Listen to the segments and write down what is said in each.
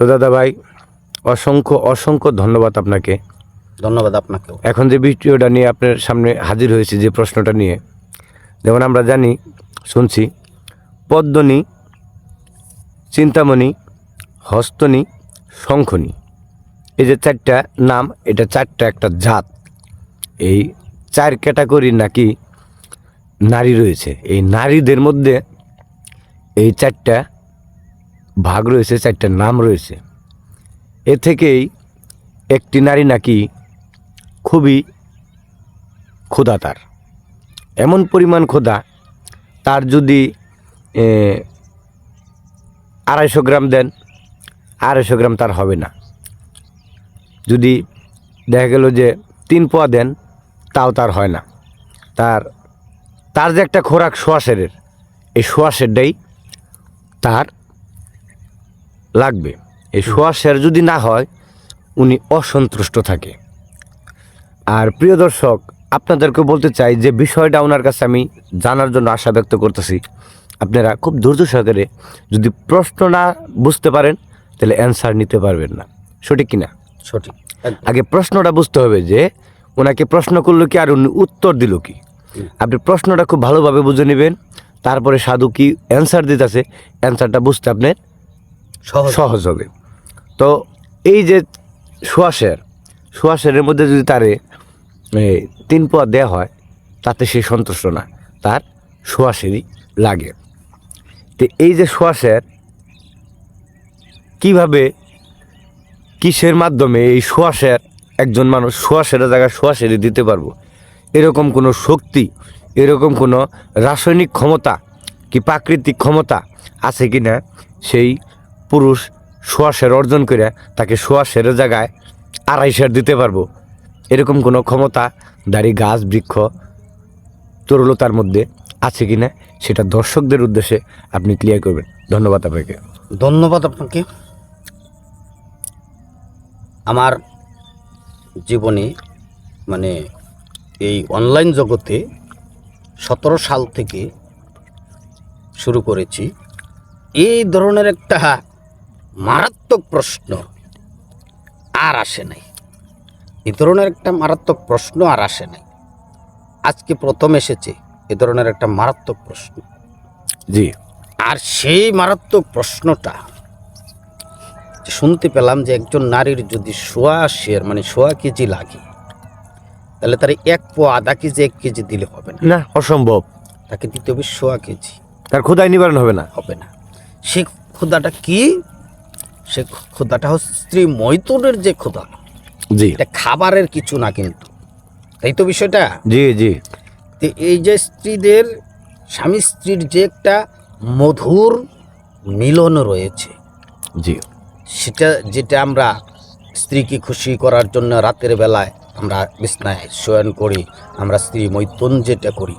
তো দাদা ভাই অসংখ্য অসংখ্য ধন্যবাদ আপনাকে। ধন্যবাদ আপনাকেও। এখন যে ভিডিওটা নিয়ে আপনার সামনে হাজির হয়েছে যে প্রশ্নটা নিয়ে যেমন আমরা জানি শুনছি পদ্মনি চিন্তামণি হস্তনি শঙ্খনি। এই যে চারটা নাম এটা চারটা একটা জাত। এই চার ক্যাটাগরির নাকি নারী রয়েছে। এই নারীদের মধ্যে এই চারটা ভাগ রয়েছে, চারটা নাম রয়েছে। এ থেকেই একটি নারী নাকি খুবই ক্ষুধা তার এমন পরিমাণ ক্ষুধা, তার যদি আড়াইশো গ্রাম দেন, আড়াইশো গ্রাম তার হবে না। যদি দেখা গেল যে তিন পোয়া দেন, তাও তার হয় না। তার তার যে একটা খোরাক সোয়াশের এই সোয়াশেরটাই তার লাগবে। এই সোয়া সোয়াশের যদি না হয় উনি অসন্তুষ্ট থাকে। আর প্রিয় দর্শক আপনাদেরকে বলতে চাই যে বিষয়টা ওনার কাছে আমি জানার জন্য আশা ব্যক্ত করতেছি। আপনারা খুব ধৈর্য সহকারে যদি প্রশ্ন না বুঝতে পারেন তাহলে অ্যান্সার নিতে পারবেন না। সঠিক কিনা? সঠিক। আগে প্রশ্নটা বুঝতে হবে যে ওনাকে প্রশ্ন করল কি আর উনি উত্তর দিল কি? আপনি প্রশ্নটা খুব ভালোভাবে বুঝে নেবেন। তারপরে সাধু কি অ্যান্সার দিতেছে? অ্যান্সারটা বুঝতে আপনার সহজ হবে। তো এই যে সোয়াশের সোয়াশের মধ্যে যদি তারে তিন পোয়া দেওয়া হয়, তাতে সে সন্তুষ্ট না। তার সোয়াশেরই লাগে। তো এই যে সোয়াশের, কীভাবে কিসের মাধ্যমে এই সোয়াশের একজন মানুষ, সোয়াশের জায়গায় সোয়াশেরই দিতে পারব? এরকম কোনো শক্তি, এরকম কোনো রাসায়নিক ক্ষমতা কি প্রাকৃতিক ক্ষমতা আছে কি না সেই পুরুষ সোয়াশের অর্জন করে তাকে সোয়াশের জায়গায় আড়াইশের দিতে পারব। এরকম কোনো ক্ষমতা, দাড়ি, গাছ, বৃক্ষ, তরুলতার মধ্যে আছে কি না সেটা দর্শকদের উদ্দেশ্যে আপনি ক্লিয়ার করবেন। ধন্যবাদ আপনাকে। ধন্যবাদ আপনাকে। আমার জীবনে মানে এই অনলাইন জগতে সতেরো সাল থেকে শুরু করেছি। এই ধরনের একটা মারাত্মক প্রশ্ন আর আসে নাই। এ ধরনের একটা মারাত্মক প্রশ্ন আর আসে নাই। আজকে প্রথম এসেছে এ ধরনের একটা মারাত্মক প্রশ্ন। জি। আর সেই মারাত্মক প্রশ্নটা শুনতে পেলাম যে একজন নারীর যদি সোয়া শের মানে সোয়া কেজি লাগে তাহলে তার এক পো আধা কেজি এক কেজি দিলে হবে না। না অসম্ভব। তাকে দিতে হবে সোয়া কেজি। তার ক্ষুদায় নিবারণ হবে না। হবে না। সে ক্ষুদাটা কি? সে ক্ষুদাটা হচ্ছে স্ত্রী মৈতুনের যে ক্ষুদা জি। এটা খাবারের কিছু না কিন্তু। তাই তো বিষয়টা? জি জি। তো এই যে স্ত্রীদের স্বামী স্ত্রীর যে একটা মধুর মিলন রয়েছে। জি। সেটা যেটা আমরা স্ত্রীকে খুশি করার জন্য রাতের বেলায় আমরা বিছনায় শয়ন করি আমরা স্ত্রী মৈথুন যেটা করি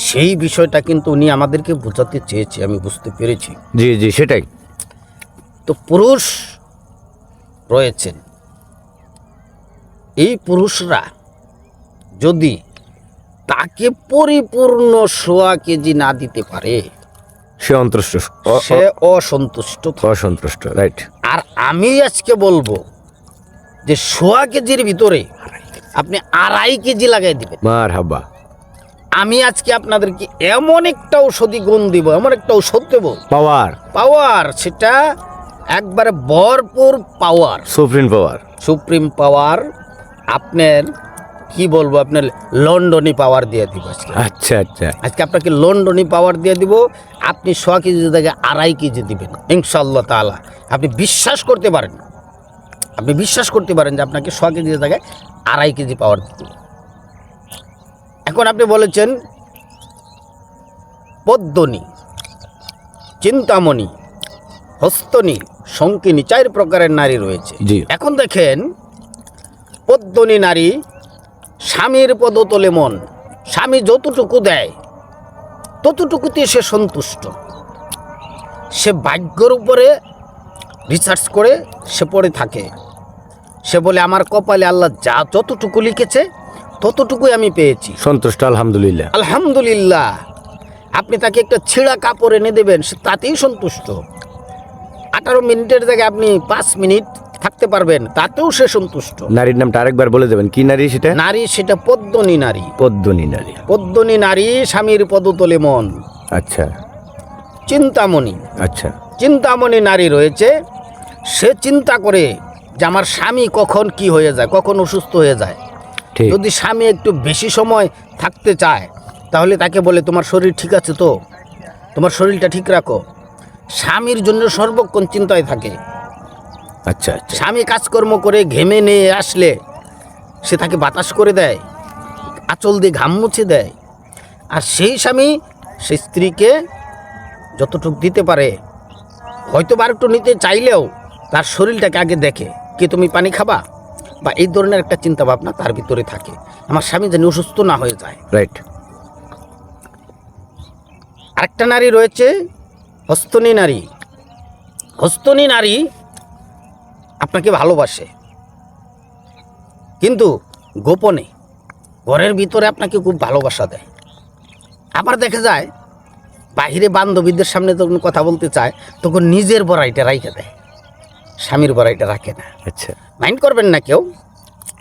সেই বিষয়টা কিন্তু উনি আমাদেরকে বোঝাতে চেয়েছে আমি বুঝতে পেরেছি। জি জি সেটাই। তো পুরুষ রয়েছেন। এই পুরুষরা যদি তাকে পরিপূর্ণ সোয়া কেজি না দিতে পারে সে অন্তষ্ট। সে অসন্তুষ্ট অসন্তুষ্ট রাইট আর আমি আজকে বলব যে সোয়া কেজির ভিতরে আপনি আড়াই কেজি লাগাই দিবেন। মার হাব্বা আমি আজকে আপনাদেরকে এমন একটা ঔষধি গুণ দিব এমন একটা ঔষধ দেবো। পাওয়ার পাওয়ার সেটা একবারে ভরপুর পাওয়ার সুপ্রিম পাওয়ার সুপ্রিম পাওয়ার আপনার কি বলব আপনার লন্ডনি পাওয়ার দিয়ে দিব আজকে। আচ্ছা আচ্ছা। আজকে আপনাকে লন্ডনি পাওয়ার দিয়ে দিব আপনি ছ কেজি থেকে আড়াই কেজি দিবেন ইনশাল্লাহ তাআলা। আপনি বিশ্বাস করতে পারেন আপনি বিশ্বাস করতে পারেন যে আপনাকে ছ কেজি জায়গায় আড়াই কেজি পাওয়ার দিব এখন আপনি বলেছেন পদ্মনি চিন্তামণি হস্তনি শঙ্কিনী চার প্রকারের নারী রয়েছে। এখন দেখেন পদ্মনী নারী স্বামীর পদতলে মন স্বামী যতটুকু দেয় ততটুকুতে সে সন্তুষ্ট। সে ভাগ্যর উপরে রিসার্চ করে সে পড়ে থাকে। সে বলে আমার কপালে আল্লাহ যা যতটুকু লিখেছে ততটুকুই আমি পেয়েছি। সন্তুষ্ট আলহামদুলিল্লাহ। আলহামদুলিল্লাহ। আপনি তাকে একটা ছিঁড়া কাপড় এনে দেবেন সে তাতেই সন্তুষ্ট। আঠারো মিনিটের জায়গায় আপনি পাঁচ মিনিট থাকতে পারবেন তাতেও সে সন্তুষ্ট। নারীর নামটা আরেকবার বলে দেবেন কি নারী সেটা? নারী সেটা পদ্মনী নারী। পদ্মনী নারী। পদ্মনী নারী স্বামীর পদতলে মন। আচ্ছা। চিন্তামণি। আচ্ছা। চিন্তামণি নারী রয়েছে সে চিন্তা করে যে আমার স্বামী কখন কি হয়ে যায় কখন অসুস্থ হয়ে যায়। ঠিক। যদি স্বামী একটু বেশি সময় থাকতে চায় তাহলে তাকে বলে তোমার শরীর ঠিক আছে তো? তোমার শরীরটা ঠিক রাখো। স্বামীর জন্য সর্বক্ষণ চিন্তায় থাকে। আচ্ছা আচ্ছা। স্বামী কাজকর্ম করে ঘেমে নিয়ে আসলে সে তাকে বাতাস করে দেয় আঁচল দিয়ে ঘাম মুছে দেয়। আর সেই স্বামী সেই স্ত্রীকে যতটুকু দিতে পারে হয়তো বা একটু নিতে চাইলেও তার শরীরটাকে আগে দেখে কি তুমি পানি খাবা? বা এই ধরনের একটা চিন্তা ভাবনা তার ভিতরে থাকে। আমার স্বামী যেন অসুস্থ না হয়ে যায়। রাইট। আরেকটা নারী রয়েছে হস্তনী নারী। হস্তনী নারী আপনাকে ভালোবাসে। কিন্তু গোপনে ঘরের ভিতরে আপনাকে খুব ভালোবাসা দেয়। আবার দেখা যায় বাহিরে বান্ধবীদের সামনে যখন কথা বলতে চায় তখন নিজের বড়াইটা রাইখে দেয়। স্বামীর বড়াইটা রাখে না। আচ্ছা। মাইন্ড করবেন না কেউ।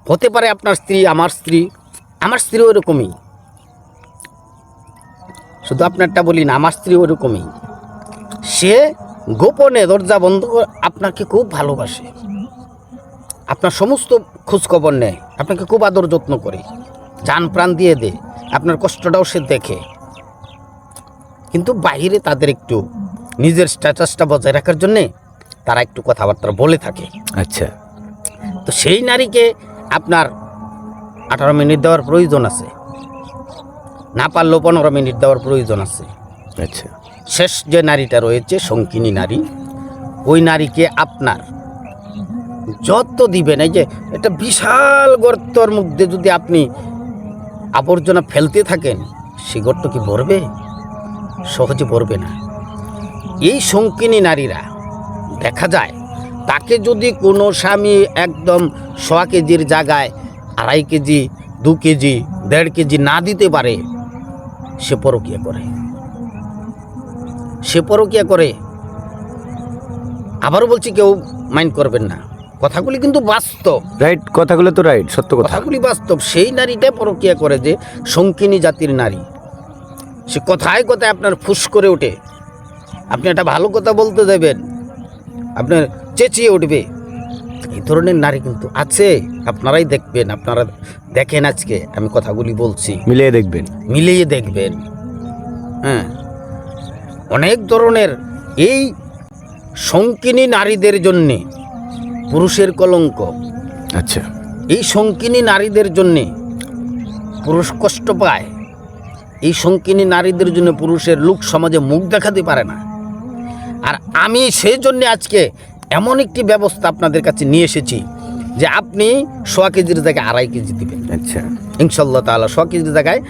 হতে পারে আপনার স্ত্রী আমার স্ত্রী। আমার স্ত্রী ওরকমই। শুধু আপনারটা বলি না আমার স্ত্রী ওরকমই। সে গোপনে দরজা বন্ধ করে আপনাকে খুব ভালোবাসে। আপনার সমস্ত খোঁজখবর নেয় আপনাকে খুব আদর যত্ন করে যান প্রাণ দিয়ে দে আপনার কষ্টটাও সে দেখে। কিন্তু বাইরে তাদের একটু নিজের স্ট্যাটাসটা বজায় রাখার জন্যে তারা একটু কথাবার্তা বলে থাকে। আচ্ছা। তো সেই নারীকে আপনার আঠারো মিনিট দেওয়ার প্রয়োজন আছে। না পারলেও পনেরো মিনিট দেওয়ার প্রয়োজন আছে। আচ্ছা। শেষ যে নারীটা রয়েছে, শঙ্কিনী নারী, ওই নারীকে আপনার যত দিবেন। এই যে একটা বিশাল গর্তর মধ্যে যদি আপনি আবর্জনা ফেলতে থাকেন, সে গর্ত কি ভরবে? সহজে ভরবে না। এই শঙ্কিনী নারীরা, দেখা যায়, তাকে যদি কোনো স্বামী একদম সোয়া কেজির জায়গায় আড়াই কেজি, দু কেজি, দেড় কেজি না দিতে পারে, সে পরকিয়া করে। সে পরকিয়া করে। আবারও বলছি কেউ মাইন্ড করবেন না। কথাগুলি কিন্তু বাস্তব। রাইট কথাগুলো তো রাইট সত্য কথা। কথাগুলি বাস্তব। সেই নারীটাই পরকিয়া করে যে শঙ্কিনী জাতির নারী। সে কথায় কথায় আপনার ফুস করে ওঠে। আপনি একটা ভালো কথা বলতে দেবেন। আপনার চেঁচিয়ে উঠবে। এই ধরনের নারী কিন্তু আছে। আপনারাই দেখবেন আপনারা দেখেন আজকে আমি কথাগুলি বলছি। মিলিয়ে দেখবেন। মিলিয়ে দেখবেন। হ্যাঁ। অনেক ধরনের এই শঙ্কিনী নারীদের জন্যে পুরুষের কলঙ্ক। আচ্ছা। এই শঙ্কিনী নারীদের জন্যে পুরুষ কষ্ট পায়। এই শঙ্কিনী নারীদের জন্য পুরুষের লোক সমাজে মুখ দেখাতে পারে না। আর আমি সেই জন্যে আজকে এমন একটি ব্যবস্থা আপনাদের কাছে নিয়ে এসেছি যে আপনি সোয়া কেজির জায়গায় আড়াই কেজি দিবেন। আচ্ছা। ইনশাল্লাহ তাআলা শ কেজির জায়গায়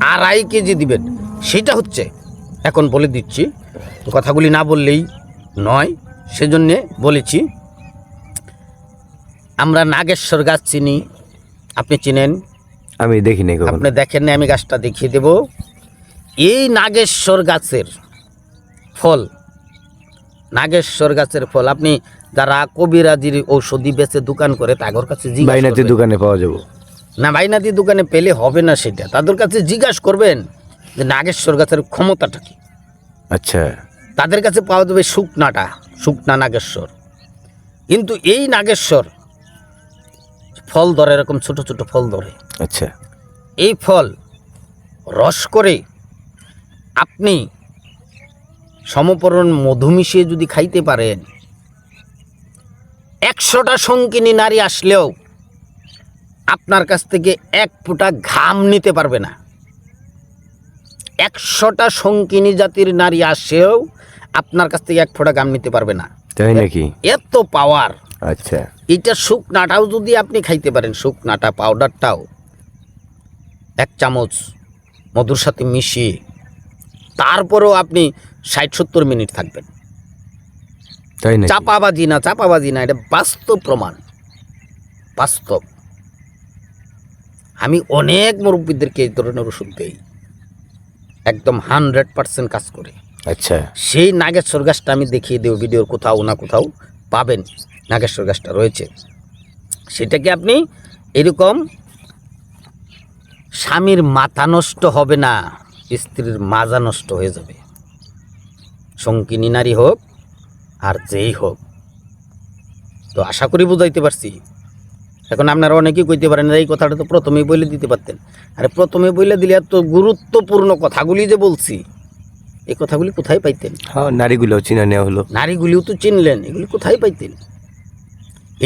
আড়াই কেজি দিবেন। সেটা হচ্ছে এখন বলে দিচ্ছি কথাগুলি না বললেই নয় সেজন্যে বলেছি আমরা নাগেশ্বর গাছ চিনি আপনি চিনেন? আমি দেখি নাই আপনি দেখেন আমি গাছটা দেখিয়ে দেব। এই নাগেশ্বর গাছের ফল নাগেশ্বর গাছের ফল আপনি যারা কবিরাজির ঔষধি বেচে দোকান করে তাদের কাছে জিজ্ঞাসা বাইনাতি। দোকানে পাওয়া যাব। না বাইনাদি দোকানে পেলে হবে না সেটা তাদের কাছে জিজ্ঞাসা করবেন। যে নাগেশ্বর গাছের ক্ষমতাটা কি? আচ্ছা। তাদের কাছে পাওয়া যাবে শুকনাটা শুকনা নাগেশ্বর। কিন্তু এই নাগেশ্বর ফল ধরে এরকম ছোট ছোট ফল ধরে। আচ্ছা। এই ফল রস করে আপনি সমপরণ মধু মিশিয়ে যদি খাইতে পারেন একশোটা শঙ্কিনী নারী আসলেও আপনার কাছ থেকে এক ফোঁটা ঘাম নিতে পারবে না। একশোটা শঙ্কিনী জাতির নারী আসেও আপনার কাছ থেকে এক ফোঁটা ঘাম নিতে পারবে না। তাই নাকি? এত পাওয়ার আচ্ছা। এটা শুকনাটাও যদি আপনি খাইতে পারেন শুকনাটা পাউডারটাও এক চামচ মধুর সাথে মিশিয়ে তারপরেও আপনি ষাট সত্তর মিনিট থাকবেন। তাই নাকি? চাপাবাজি না চাপাবাজি না এটা বাস্তব প্রমাণ। বাস্তব। আমি অনেক মুরব্বীদেরকে এই ধরনের ওষুধ দেই। একদম হান্ড্রেড পার্সেন্ট কাজ করে। আচ্ছা। সেই নাগেশ্বর গাছটা আমি দেখিয়ে দেব ভিডিওর কোথাও না কোথাও পাবেন নাগেশ্বর গাছটা রয়েছে। সেটাকে আপনি এরকম স্বামীর মাথা নষ্ট হবে না স্ত্রীর মাজা নষ্ট হয়ে যাবে। শঙ্কিনী নারী হোক আর যেই হোক। তো আশা করি বুঝাইতে পারছি। এখন আপনারা অনেকেই কইতে পারেন এই কথাটা তো প্রথমেই বলে দিতে পারতেন। আরে প্রথমে বলে দিলে এত গুরুত্বপূর্ণ কথাগুলি যে বলছি এই কথাগুলি কোথায় পাইতেন? হ্যাঁ নারীগুলো চিনা নেওয়া হলো। নারীগুলিও তো চিনলেন এগুলি কোথায় পাইতেন?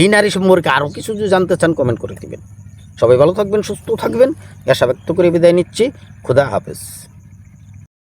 এই নারী সম্পর্কে আরও কিছু যদি জানতে চান কমেন্ট করে দিবেন। সবাই ভালো থাকবেন সুস্থ থাকবেন। আশা ব্যক্ত করে বিদায় নিচ্ছি। খুদা হাফেজ।